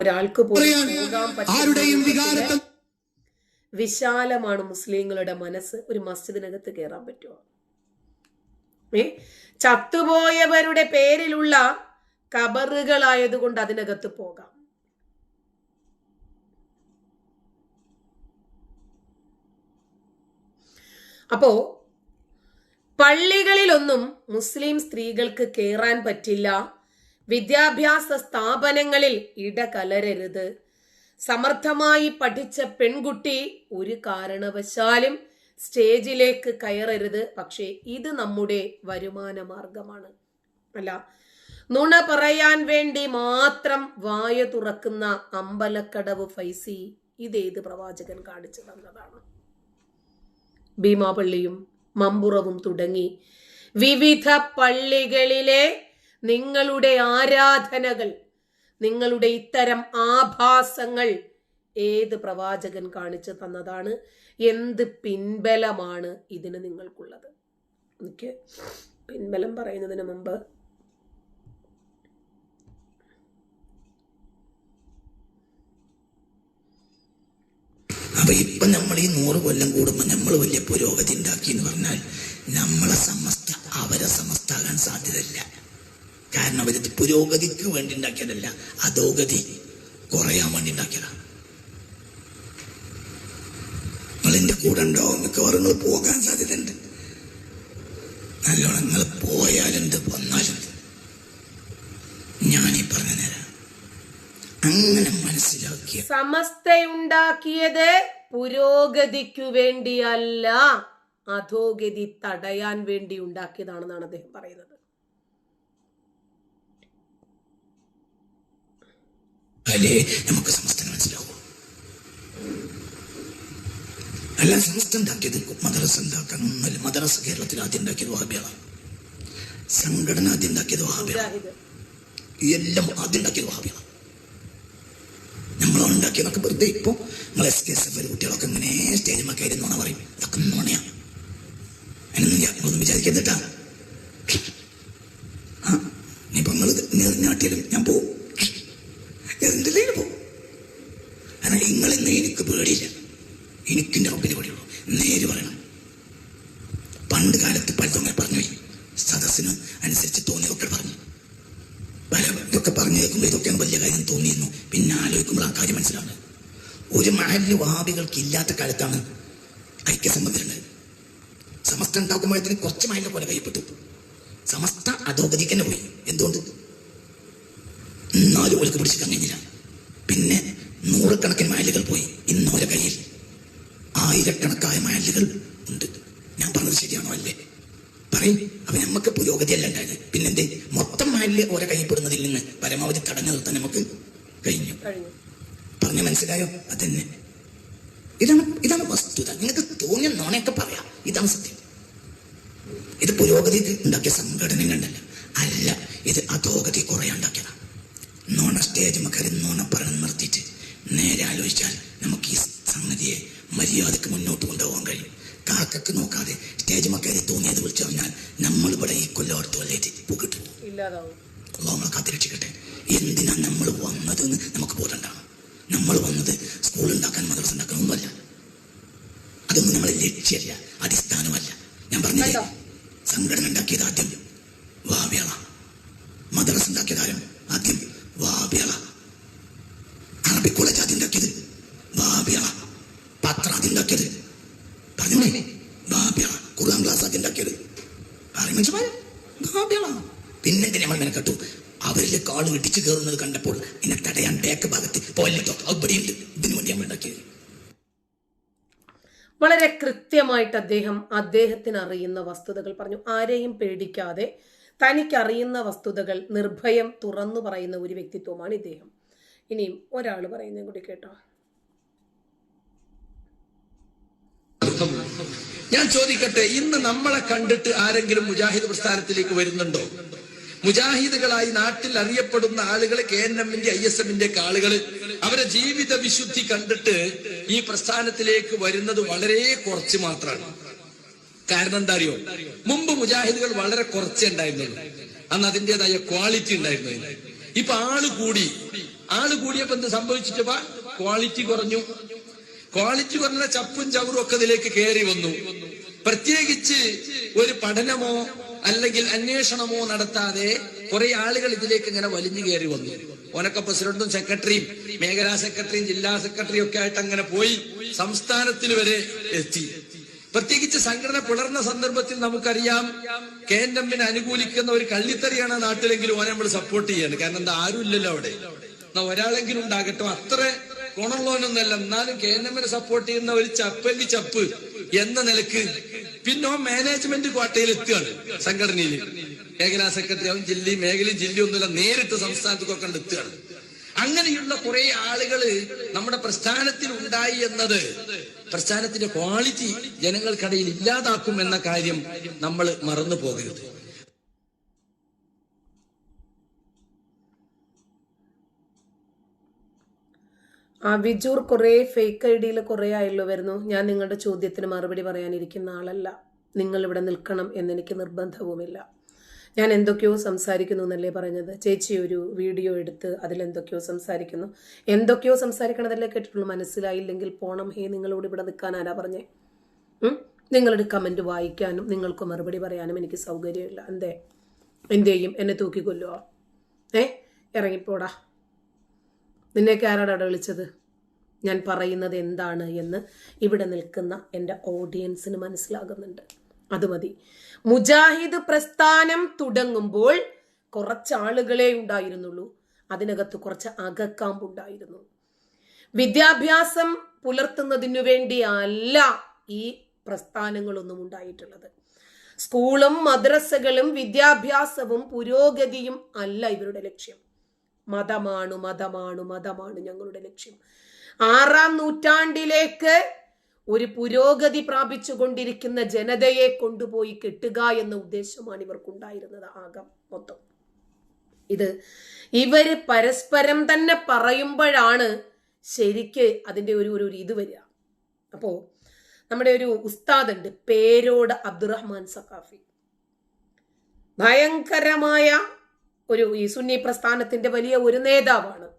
ഒരാൾക്ക് പോലും പോകാൻ പറ്റുന്ന വിശാലമാണ് മുസ്ലിങ്ങളുടെ മനസ്സ് ഒരു മസ്ജിദിനകത്ത് കയറാൻ പറ്റുമോ? ഏ? ചത്തുപോയവരുടെ പേരിലുള്ള കബറുകളായതുകൊണ്ട് അതിനകത്ത് പോകാം. അപ്പോ പള്ളികളിലൊന്നും മുസ്ലിം സ്ത്രീകൾക്ക് കയറാൻ പറ്റില്ല. വിദ്യാഭ്യാസ സ്ഥാപനങ്ങളിൽ ഇടകലരരുത്. സമർത്ഥമായി പഠിച്ച പെൺകുട്ടി ഒരു കാരണവശാലും സ്റ്റേജിലേക്ക് കയറരുത്. പക്ഷേ ഇത് നമ്മുടെ വരുമാന മാർഗമാണ് അല്ല നുണ പറയാൻ വേണ്ടി മാത്രം വായ തുറക്കുന്ന അമ്പലക്കടവ് ഫൈസി ഇതേത് പ്രവാചകൻ കാണിച്ചു തന്നതാണ്. ഭീമാപള്ളിയും മമ്പുറവും തുടങ്ങി വിവിധ പള്ളികളിലെ നിങ്ങളുടെ ആരാധനകൾ നിങ്ങളുടെ ഇത്തരം ആഭാസങ്ങൾ ഏത് പ്രവാചകൻ കാണിച്ചു തന്നതാണ് എന്ത് പിൻബലമാണ് ഇതിന് നിങ്ങൾക്കുള്ളത്? എനിക്ക് പിൻബലം പറയുന്നതിന് മുമ്പ് അപ്പൊ ഇപ്പൊ നമ്മൾ ഈ നൂറ് കൊല്ലം കൂടുമ്പോൾ നമ്മൾ വലിയ പുരോഗതി ഉണ്ടാക്കി എന്ന് പറഞ്ഞാൽ നമ്മളെ സമസ്ത അവരെ സമസ്താകാൻ സാധ്യതയില്ല. കാരണം അവരിത് പുരോഗതിക്ക് വേണ്ടി ഉണ്ടാക്കിയതല്ല അധോഗതി കുറയാൻ വേണ്ടി ഉണ്ടാക്കിയതാണ്. നിങ്ങൾ എന്റെ കൂടെ ഉണ്ടാവും മിക്കവാറും നിങ്ങൾ പോകാൻ സാധ്യതയുണ്ട്. നല്ലോണം നിങ്ങൾ പോയാലെന്ത് വന്നാലെന്ത് ഞാനീ പറഞ്ഞു നേരം അങ്ങനെ മനസ്സിലാക്കിയ സമസ്തയുണ്ടാക്കിയത് പുരോഗതിക്കു വേണ്ടിയല്ല അധോഗതി തടയാൻ വേണ്ടി ഉണ്ടാക്കിയതാണെന്നാണ് അദ്ദേഹം പറയുന്നത്. അല്ലേ? നമുക്ക് സമസ്തം മനസ്സിലാവും. അല്ല സമസ്ത ഉണ്ടാക്കിയത് മദ്രസ ഉണ്ടാക്കാൻ ഒന്നല്ല മദ്രസ കേരളത്തിൽ ആദ്യം ഉണ്ടാക്കിയത് വഹാബികളാണ്. സംഘടന ആദ്യം ഉണ്ടാക്കിയത് വഹാബികളാണ്. എല്ലാം ആദ്യം ഉണ്ടാക്കിയത് വഹാബികളാണ്. ഉണ്ടാക്കിയതൊക്കെ വെറുതെ ഇപ്പൊ നിങ്ങൾ എസ് കെ എസ് എഫ് കുട്ടികളൊക്കെ ഇങ്ങനെ സ്റ്റേജിൽ കയറി എന്നാ പറയും. ഇതൊക്കെ നോണയാണ്. അതിനൊന്നും ഞാൻ- നിങ്ങളൊന്നും വിചാരിക്കരുതട്ടാ ഇനിയിപ്പോ നിങ്ങൾ നാട്ടിലും ഞാൻ പോവും എന്തിലേക്ക് പോകും കാരണം നിങ്ങളെന്ന് എനിക്ക് പേടിയില്ല. എനിക്കിന്റെ റബ്ബിനെ പേടിയുള്ളൂ നേര് പറയണം. പണ്ട് കാലത്ത് പലതും പറഞ്ഞു സദസ്സിന് അനുസരിച്ച് തോന്നിയതൊക്കെ പറഞ്ഞു. പല ഇതൊക്കെ പറഞ്ഞു കേൾക്കുമ്പോൾ ഇതൊക്കെയാണ് വലിയ കാര്യം തോന്നിയിരുന്നു. പിന്നെ ആലോചിക്കുമ്പോൾ ആ കാര്യം മനസ്സിലാവുന്നത്. ഒരു മഹലിന് വാബികൾക്ക് ഇല്ലാത്ത കാലത്താണ് ഐക്യസംബന്ധമുണ്ടായത് സമസ്ത ഉണ്ടാക്കുമ്പോഴത്തേന് കുറച്ച് മഹലിനെ പോലെ കൈപ്പെട്ടു. സമസ്ത അധോഗതിക്ക് തന്നെ പോയി. എന്തുകൊണ്ട്? എന്നാലും ഓൾക്ക് പിടിച്ചിട്ട് കഴിഞ്ഞില്ല പിന്നെ നൂറുകണക്കിന് മയലുകൾ പോയി. ഇന്ന് അവരെ കയ്യിൽ ആയിരക്കണക്കായ മയലുകൾ ഉണ്ട്. ഞാൻ പറഞ്ഞത് ശരിയാണോ അല്ലേ? പറയും. അപ്പൊ നമുക്ക് പുരോഗതിയല്ല ഉണ്ടായത്. പിന്നെന്തേ? മൊത്തം മയലിൽ ഓരോ കൈപ്പെടുന്നതിൽ നിന്ന് പരമാവധി തടഞ്ഞു നിർത്താൻ നമുക്ക് കഴിഞ്ഞു. പറഞ്ഞു മനസ്സിലായോ? അതന്നെ. ഇതാണ് ഇതാണ് വസ്തുത. നിങ്ങൾക്ക് തോന്നിയ നോണയൊക്കെ പറയാം. ഇതാണ് സത്യം. ഇത് പുരോഗതി ഉണ്ടാക്കിയ സംഘടന കണ്ടല്ല അല്ല ഇത് അധോഗതി കുറെ ഉണ്ടാക്കിയതാണ് നോണ സ്റ്റേജ് മക്കറി നോണ പറഞ്ഞു നിർത്തിയിട്ട് നേരെ ആലോചിച്ചാൽ നമുക്ക് ഈ സംഗതിയെ മര്യാദയ്ക്ക് മുന്നോട്ട് കൊണ്ടുപോകാൻ കഴിയും. കാക്കക്ക് നോക്കാതെ സ്റ്റേജ് മക്കറി തോന്നിയത് വിളിച്ചു പറഞ്ഞാൽ നമ്മൾ ഇവിടെ ഈ കൊല്ലോടത്ത് വല്ലേറ്റ് പൂക്കിട്ട് അള്ളാഹ് നമ്മളെ കാത്തിരക്ഷിക്കട്ടെ എന്തിനാ നമ്മൾ വന്നതെന്ന് നമുക്ക് ബോധമുണ്ടാകണം നമ്മൾ വന്നത് സ്കൂൾ ഉണ്ടാക്കാൻ മദ്രസ ഉണ്ടാക്കാൻ ഒന്നുമല്ല. അതൊന്നും നമ്മളെ ലക്ഷ്യമല്ല അടിസ്ഥാനമല്ല. ഞാൻ പറഞ്ഞില്ലേ? സംഘടന ഉണ്ടാക്കിയത് ആദ്യം വാവ്യള മദ്രസ ഉണ്ടാക്കിയത് ആരും ആദ്യം വാവേള. നമ്മൾ വളരെ കൃത്യമായിട്ട് അദ്ദേഹം അദ്ദേഹത്തിന് അറിയുന്ന വസ്തുതകൾ പറഞ്ഞു. ആരെയും പേടിക്കാതെ തനിക്കറിയുന്ന വസ്തുതകൾ നിർഭയം തുറന്നു പറയുന്ന ഒരു വ്യക്തിത്വമാണ് ഇദ്ദേഹം. ഇനിയും ഒരാൾ പറയുന്നതും കൂടി കേട്ടോ. ഞാൻ ചോദിക്കട്ടെ ഇന്ന് നമ്മളെ കണ്ടിട്ട് ആരെങ്കിലും മുജാഹിദ് പ്രസ്ഥാനത്തിലേക്ക് വരുന്നുണ്ടോ? മുജാഹിദുകളായി നാട്ടിൽ അറിയപ്പെടുന്ന ആളുകൾ കെ എൻ എമ്മിന്റെ ഐ എസ് എമ്മിന്റെ ഒക്കെ ആളുകൾ അവരെ ജീവിത വിശുദ്ധി കണ്ടിട്ട് ഈ പ്രസ്ഥാനത്തിലേക്ക് വരുന്നത് വളരെ കുറച്ച് മാത്രമാണ്. കാരണം എന്താ അറിയോ? മുമ്പ് മുജാഹിദുകൾ വളരെ കുറച്ചേ ഉണ്ടായിരുന്നുള്ളൂ. അന്ന് അതിന്റെതായ ക്വാളിറ്റി ഉണ്ടായിരുന്നു. ഇപ്പൊ ആൾ കൂടി. ആൾ കൂടിയപ്പോ എന്ത് സംഭവിച്ചിട്ടപ്പ ക്വാളിറ്റി കുറഞ്ഞു. ക്വാളിറ്റി കുറഞ്ഞ ചപ്പും ചവറും ഒക്കെ ഇതിലേക്ക് കയറി വന്നു. പ്രത്യേകിച്ച് ഒരു പഠനമോ അല്ലെങ്കിൽ അന്വേഷണമോ നടത്താതെ കുറെ ആളുകൾ ഇതിലേക്ക് ഇങ്ങനെ വലിഞ്ഞു കയറി വന്നു. ഓനൊക്കെ പ്രസിഡന്റും സെക്രട്ടറിയും മേഖലാ സെക്രട്ടറിയും ജില്ലാ സെക്രട്ടറിയും ഒക്കെ ആയിട്ട് അങ്ങനെ പോയി സംസ്ഥാനത്തിന് വരെ എത്തി. പ്രത്യേകിച്ച് സംഘടന പിളർന്ന സന്ദർഭത്തിൽ നമുക്കറിയാം കെ എൻ എമ്മിനെ അനുകൂലിക്കുന്ന ഒരു കള്ളിത്തറിയാണ് നാട്ടിലെങ്കിലും ഓനെ നമ്മൾ സപ്പോർട്ട് ചെയ്യാണ്. കാരണം എന്താ? ആരും ഇല്ലല്ലോ അവിടെ ഒരാളെങ്കിലും ഉണ്ടാകട്ടെ. അത്ര ഗുണമുള്ളവനൊന്നല്ല എന്നാലും കെ എൻ എമ്മിനെ സപ്പോർട്ട് ചെയ്യുന്ന ഒരു ചപ്പല്ലി ചപ്പ് എന്ന നിലയ്ക്ക് പിന്നെ മാനേജ്മെന്റ് ക്വാട്ടയിൽ എത്തുകയാണ് സംഘടനയിൽ മേഖലാ സെക്രട്ടറി ആവും ജില്ലയും മേഖലയും ജില്ലയും ഒന്നുമില്ല. നേരിട്ട് സംസ്ഥാനത്തേക്കൊക്കെ എത്തുകയാണ്. അങ്ങനെയുള്ള കുറെ ആളുകൾ നമ്മുടെ പ്രസ്ഥാനത്തിൽ ഉണ്ടായി എന്നത് പ്രസ്ഥാനത്തിന്റെ ക്വാളിറ്റി ജനങ്ങൾക്കിടയിൽ ഇല്ലാതാക്കും എന്ന കാര്യം നമ്മൾ മറന്നു പോകരുത്. ആ വിജൂർ കുറേ ഫേക്ക് ഐ ഡിയിൽ കുറേ ആയല്ലോ വരുന്നു. ഞാൻ നിങ്ങളുടെ ചോദ്യത്തിന് മറുപടി പറയാനിരിക്കുന്ന ആളല്ല. നിങ്ങൾ ഇവിടെ നിൽക്കണം എന്നെനിക്ക് നിർബന്ധവുമില്ല. ഞാൻ എന്തൊക്കെയോ സംസാരിക്കുന്നു എന്നല്ലേ പറഞ്ഞത് ചേച്ചി ഒരു വീഡിയോ എടുത്ത് അതിലെന്തൊക്കെയോ സംസാരിക്കുന്നു. എന്തൊക്കെയോ സംസാരിക്കണതല്ലേ കേട്ടിട്ടുള്ളൂ. മനസ്സിലായില്ലെങ്കിൽ പോണം. ഹേ നിങ്ങളോട് ഇവിടെ നിൽക്കാൻ ആരാ പറഞ്ഞേ? നിങ്ങളുടെ കമന്റ് വായിക്കാനും നിങ്ങൾക്ക് മറുപടി പറയാനും എനിക്ക് സൗകര്യമില്ല. എന്തേ? എന്തെയും എന്നെ തൂക്കിക്കൊല്ലുവോ ഏ? ഇറങ്ങിപ്പോടാ. നിന്നെയൊക്കെ ആരാടാ വിളിച്ചത്? ഞാൻ പറയുന്നത് എന്താണ് എന്ന് ഇവിടെ നിൽക്കുന്ന എന്റെ ഓഡിയൻസിന് മനസ്സിലാകുന്നുണ്ട്. അത് മതി. മുജാഹിദ് പ്രസ്ഥാനം തുടങ്ങുമ്പോൾ കുറച്ച് ആളുകളെ ഉണ്ടായിരുന്നുള്ളൂ. അതിനകത്ത് കുറച്ച് അകക്കാമ്പുണ്ടായിരുന്നു വിദ്യാഭ്യാസം പുലർത്തുന്നതിനു വേണ്ടിയല്ല ഈ പ്രസ്ഥാനങ്ങളൊന്നും ഉണ്ടായിട്ടുള്ളത്. സ്കൂളും മദ്രസകളും വിദ്യാഭ്യാസവും പുരോഗതിയും അല്ല ഇവരുടെ ലക്ഷ്യം. മതമാണ് മതമാണ് മതമാണ് ഞങ്ങളുടെ ലക്ഷ്യം. ആറാം നൂറ്റാണ്ടിലേക്ക് ഒരു പുരോഗതി പ്രാപിച്ചുകൊണ്ടിരിക്കുന്ന ജനതയെ കൊണ്ടുപോയി കെട്ടുക എന്ന ഉദ്ദേശമാണ് ഇവർക്കുണ്ടായിരുന്നത് ആകം മൊത്തം. ഇത് ഇവർ പരസ്പരം തന്നെ പറയുമ്പോഴാണ് ശരിക്ക് അതിന്റെ ഒരു ഒരു ഇത് വരിക. അപ്പോ നമ്മുടെ ഒരു ഉസ്താദ് ഉണ്ട് പേരോട് അബ്ദുറഹ്മാൻ സഖാഫി. ഭയങ്കരമായ ഒരു ഈ സുന്നി പ്രസ്ഥാനത്തിന്റെ വലിയ ഒരു നേതാവാണ്.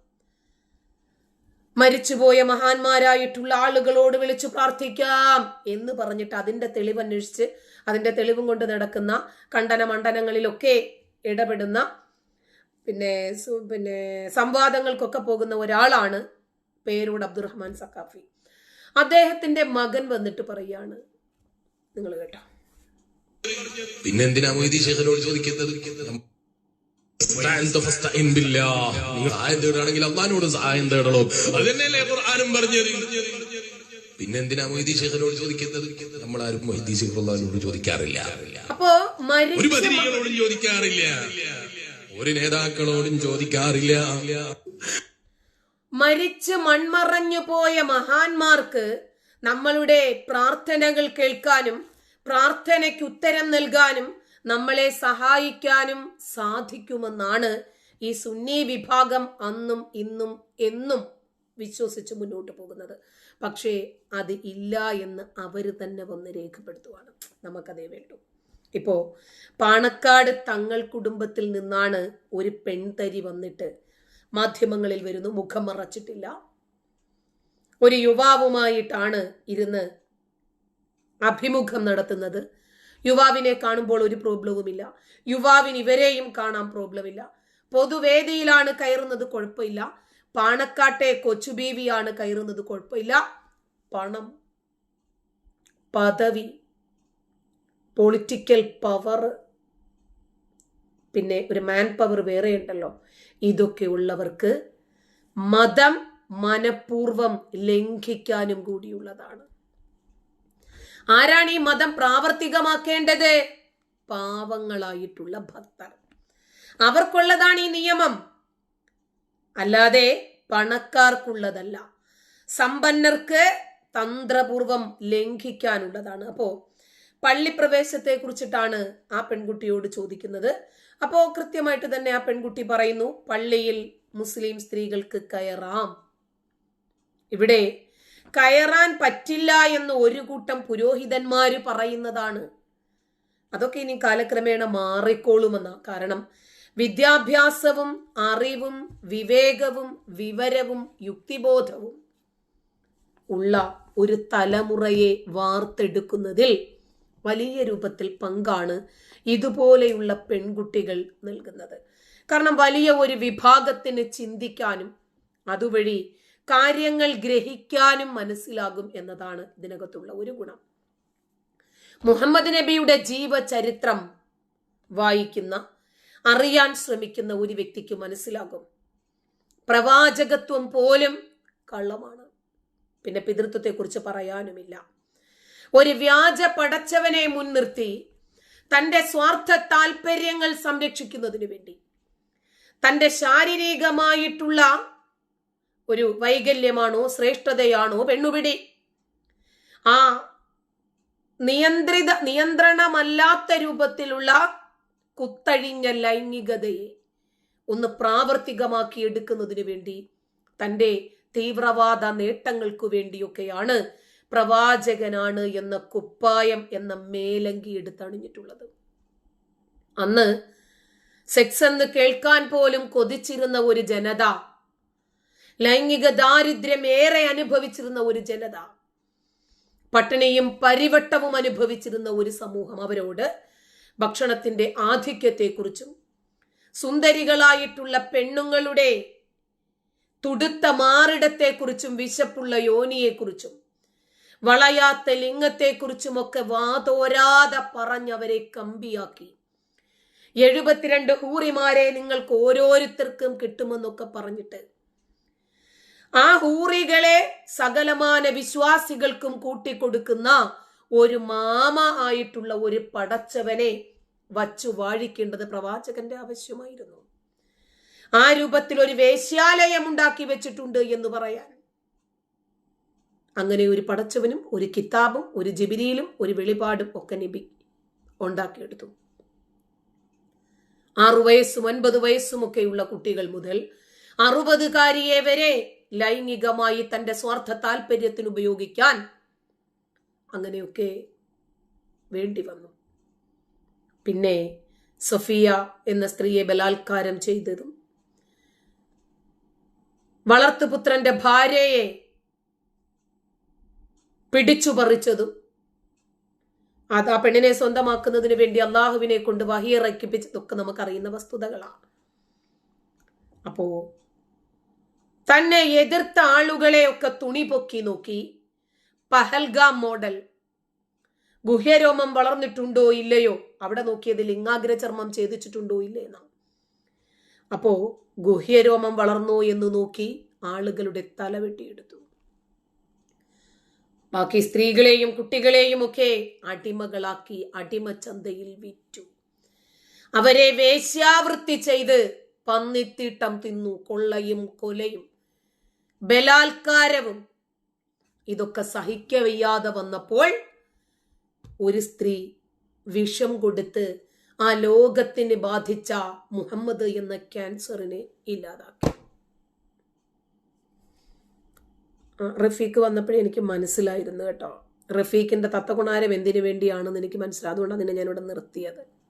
മരിച്ചുപോയ മഹാന്മാരായിട്ടുള്ള ആളുകളോട് വിളിച്ചു പ്രാർത്ഥിക്കാം എന്ന് പറഞ്ഞിട്ട് അതിന്റെ തെളിവ് അന്വേഷിച്ച് അതിന്റെ തെളിവും കൊണ്ട് നടക്കുന്ന കണ്ടന മണ്ഡലങ്ങളിലൊക്കെ ഇടപെടുന്ന പിന്നെ പിന്നെ സംവാദങ്ങൾക്കൊക്കെ പോകുന്ന ഒരാളാണ് പേരൂട് അബ്ദുറഹ്മാൻ സക്കാഫി അദ്ദേഹത്തിന്റെ മകൻ വന്നിട്ട് പറയാണ്. നിങ്ങൾ കേട്ടോ. പിന്നെന്തിനാ മൊയ്തി ചോദിക്കുന്നത്. നിങ്ങൾ സഹായം തേടുകയാണെങ്കിൽ അള്ളഹാനോട് സഹായം തേടണം. അത് തന്നെയല്ലേ ഖുർആാനും പറഞ്ഞത്. പിന്നെന്തിനാ മൊയ്തി ശേഖരോട് ചോദിക്കുന്നത്? നമ്മൾ ആരും മൊയ്തി ശേഖറുള്ളഹാനോട് ചോദിക്കാറില്ല. ഒരു മരിച്ച ചോദിക്കാറില്ല. ഒരു നേതാക്കളോടും ചോദിക്കാറില്ല. മരിച്ച് മൺമറഞ്ഞു പോയ മഹാന്മാർക്ക് നമ്മളുടെ പ്രാർത്ഥനകൾ കേൾക്കാനും പ്രാർത്ഥനയ്ക്ക് ഉത്തരം നൽകാനും നമ്മളെ സഹായിക്കാനും സാധിക്കുമെന്നാണ് ഈ സുന്നി വിഭാഗം അന്നും ഇന്നും എന്നും വിശ്വസിച്ച് മുന്നോട്ട് പോകുന്നത്. പക്ഷേ അത് ഇല്ല എന്ന് അവർ തന്നെ വന്ന് രേഖപ്പെടുത്തുവാണ്. നമുക്കതേ വേണ്ടു. ഇപ്പോൾ പാണക്കാട് തങ്ങൾ കുടുംബത്തിൽ നിന്നാണ് ഒരു പെൺതരി വന്നിട്ട് മാധ്യമങ്ങളിൽ വരുന്നു. മുഖം മറച്ചിട്ടില്ല. ഒരു യുവാവുമായിട്ടാണ് ഇരുന്ന് അഭിമുഖം നടത്തുന്നത്. യുവാവിനെ കാണുമ്പോൾ ഒരു പ്രോബ്ലവുമില്ല. യുവാവിന് ഇവരെയും കാണാൻ പ്രോബ്ലമില്ല. പൊതുവേദിയിലാണ് കയറുന്നത് കുഴപ്പമില്ല. പാണക്കാട്ടെ കൊച്ചുബീവിയാണ് കയറുന്നത് കുഴപ്പമില്ല. പണം പദവി പൊളിറ്റിക്കൽ പവർ പിന്നെ ഒരു മാൻ പവർ വേറെ ഉണ്ടല്ലോ. ഇതൊക്കെ ഉള്ളവർക്ക് മതം മനപൂർവം ലംഘിക്കാനും കൂടിയുള്ളതാണ്. ആരാണ് ഈ മതം പ്രാവർത്തികമാക്കേണ്ടത്? പാവങ്ങളായിട്ടുള്ള ഭക്തർ. അവർക്കുള്ളതാണ് ഈ നിയമം. അല്ലാതെ പണക്കാർക്കുള്ളതല്ല. സമ്പന്നർക്ക് തന്ത്രപൂർവം ലംഘിക്കാനുള്ളതാണ്. അപ്പോ പള്ളിപ്രവേശത്തെ കുറിച്ചിട്ടാണ് ആ പെൺകുട്ടിയോട് ചോദിക്കുന്നത്. അപ്പോ കൃത്യമായിട്ട് തന്നെ ആ പെൺകുട്ടി പറയുന്നു പള്ളിയിൽ മുസ്ലിം സ്ത്രീകൾക്ക് കയറാം. ഇവിടെ കയറാൻ പറ്റില്ല എന്ന് ഒരു കൂട്ടം പുരോഹിതന്മാർ പറയുന്നതാണ്. അതൊക്കെ ഇനി കാലക്രമേണ മാറിക്കോളുമെന്ന. കാരണം വിദ്യാഭ്യാസവും അറിവും വിവേകവും വിവരവും യുക്തിബോധവും ഉള്ള ഒരു തലമുറയെ വാർത്തെടുക്കുന്നതിൽ വലിയ രൂപത്തിൽ പങ്കാണ് ഇതുപോലെയുള്ള പെൺകുട്ടികൾ നൽകുന്നത്. കാരണം വലിയ ഒരു വിഭാഗത്തിന് ചിന്തിക്കാനും അതുവഴി കാര്യങ്ങൾ ഗ്രഹിക്കാനും മനസ്സിലാകും എന്നതാണ് ഇതിനകത്തുള്ള ഒരു ഗുണം. മുഹമ്മദ് നബിയുടെ ജീവചരിത്രം വായിക്കുന്ന അറിയാൻ ശ്രമിക്കുന്ന ഒരു വ്യക്തിക്ക് മനസ്സിലാകും. പ്രവാചകത്വം പോലും കള്ളമാണ്. പിന്നെ പിതൃത്വത്തെക്കുറിച്ച് പറയാനുമില്ല. ഒരു വ്യാജ പടച്ചവനെ മുൻനിർത്തി തന്റെ സ്വാർത്ഥ താൽപര്യങ്ങൾ സംരക്ഷിക്കുന്നതിന് വേണ്ടി തന്റെ ശാരീരികമായിട്ടുള്ള ഒരു വൈകല്യമാണോ ശ്രേഷ്ഠതയാണോ പെണ്ണുപിടി? ആ നിയന്ത്രിത നിയന്ത്രണമല്ലാത്ത രൂപത്തിലുള്ള കുത്തഴിഞ്ഞ ലൈംഗികതയെ ഒന്ന് പ്രാവർത്തികമാക്കി എടുക്കുന്നതിന് വേണ്ടി തന്റെ തീവ്രവാദ നേട്ടങ്ങൾക്കു വേണ്ടിയൊക്കെയാണ് പ്രവാചകനാണ് എന്ന കുപ്പായം എന്ന മേലങ്കി എടുത്തണിഞ്ഞിട്ടുള്ളത് അന്ന് സെക്സ് എന്ന് കേൾക്കാൻ പോലും കൊതിച്ചിരുന്ന ഒരു ജനത ലൈംഗിക ദാരിദ്ര്യം ഏറെ അനുഭവിച്ചിരുന്ന ഒരു ജനത പട്ടിണിയും പരിവട്ടവും അനുഭവിച്ചിരുന്ന ഒരു സമൂഹം അവരോട് ഭക്ഷണത്തിന്റെ ആധിക്യത്തെക്കുറിച്ചും സുന്ദരികളായിട്ടുള്ള പെണ്ണുങ്ങളുടെ തുടുത്ത മാറിടത്തെക്കുറിച്ചും വിശപ്പുള്ള യോനിയെക്കുറിച്ചും വളയാത്ത ലിംഗത്തെക്കുറിച്ചുമൊക്കെ വാതോരാതെ പറഞ്ഞവരെ കമ്പിയാക്കി. എഴുപത്തിരണ്ട് ഹൂറിമാരെ നിങ്ങൾക്ക് ഓരോരുത്തർക്കും കിട്ടുമെന്നൊക്കെ പറഞ്ഞിട്ട് ആ ഹൂറികളെ സകലമാന വിശ്വാസികൾക്കും കൂട്ടിക്കൊടുക്കുന്ന ഒരു മാമ ആയിട്ടുള്ള ഒരു പടച്ചവനെ വച്ചു വാഴിക്കേണ്ടത് പ്രവാചകന്റെ ആവശ്യമായിരുന്നു. ആ രൂപത്തിൽ ഒരു വേശ്യാലയം ഉണ്ടാക്കി വെച്ചിട്ടുണ്ട് എന്ന് പറയാൻ. അങ്ങനെ ഒരു പടച്ചവനും ഒരു കിതാബും ഒരു ജിബിരിയിലും ഒരു വെളിപാടും ഒക്കെ നബി ഉണ്ടാക്കിയെടുത്തു. ആറു വയസ്സും ഒൻപത് വയസ്സുമൊക്കെയുള്ള കുട്ടികൾ മുതൽ അറുപതുകാരിയെ വരെ ലൈംഗികമായി തന്റെ സ്വാർത്ഥ താല്പര്യത്തിന് ഉപയോഗിക്കാൻ അങ്ങനെയൊക്കെ വേണ്ടി വന്നു. പിന്നെ സഫിയ എന്ന സ്ത്രീയെ ബലാത്കാരം ചെയ്തതും വളർത്തുപുത്രന്റെ ഭാര്യയെ പിടിച്ചു പറിച്ചതും അത് ആ പെണ്ണിനെ സ്വന്തമാക്കുന്നതിന് വേണ്ടി അള്ളാഹുവിനെ കൊണ്ട് വഹിയിറക്കിപ്പിച്ചതൊക്കെ നമുക്കറിയുന്ന വസ്തുതകളാണ്. അപ്പോ തന്നെ എതിർത്ത ആളുകളെയൊക്കെ തുണി പൊക്കി നോക്കി. പഹൽഗാം മോഡൽ. ഗുഹ്യരോമം വളർന്നിട്ടുണ്ടോ ഇല്ലയോ? അവിടെ നോക്കിയത് ലിംഗാഗ്ര ചർമ്മം ഛേദിച്ചിട്ടുണ്ടോ ഇല്ലേ എന്നാ അപ്പോ ഗുഹ്യരോമം വളർന്നോ എന്ന് നോക്കി ആളുകളുടെ തല വെട്ടിയെടുത്തു. ബാക്കി സ്ത്രീകളെയും കുട്ടികളെയും ഒക്കെ അടിമകളാക്കി അടിമ ചന്തയിൽ വിറ്റു. അവരെ വേശ്യാവൃത്തി ചെയ്ത് പന്നിത്തീട്ടം തിന്നു കൊള്ളയും കൊലയും ബലാത്കാരവും ഇതൊക്കെ സഹിക്കവയ്യാതെ വന്നപ്പോൾ ഒരു സ്ത്രീ വിഷം കൊടുത്ത് ആ ലോകത്തിന് ബാധിച്ച മുഹമ്മദ് എന്ന ക്യാൻസറിനെ ഇല്ലാതാക്കി. റഫീഖ് വന്നപ്പോഴേ എനിക്ക് മനസ്സിലായിരുന്നു കേട്ടോ. റഫീഖിന്റെ തത്തകുണാരം എന്തിനു വേണ്ടിയാണെന്ന് എനിക്ക് മനസ്സിലായി അതുകൊണ്ടാണ് നിന്നെ ഞാനിവിടെ നിർത്തിയത്.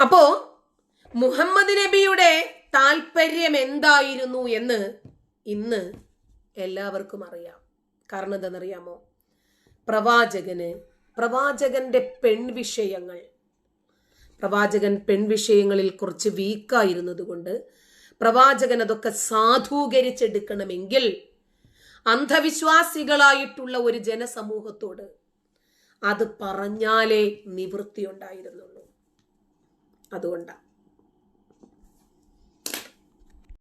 അപ്പോ മുഹമ്മദ് നബിയുടെ താല്പര്യം എന്തായിരുന്നു എന്ന് ഇന്ന് എല്ലാവർക്കും അറിയാം. കാരണം എന്താണെന്നറിയാമോ? പ്രവാചകന് പ്രവാചകന്റെ പെൺവിഷയങ്ങൾ പ്രവാചകൻ പെൺവിഷയങ്ങളിൽ കുറച്ച് വീക്കായിരുന്നത് കൊണ്ട് പ്രവാചകൻ അതൊക്കെ സാധൂകരിച്ചെടുക്കണമെങ്കിൽ അന്ധവിശ്വാസികളായിട്ടുള്ള ഒരു ജനസമൂഹത്തോട് അത് പറഞ്ഞാലേ നിവൃത്തി ഉണ്ടായിരുന്നുള്ളൂ അതുകൊണ്ടാണ്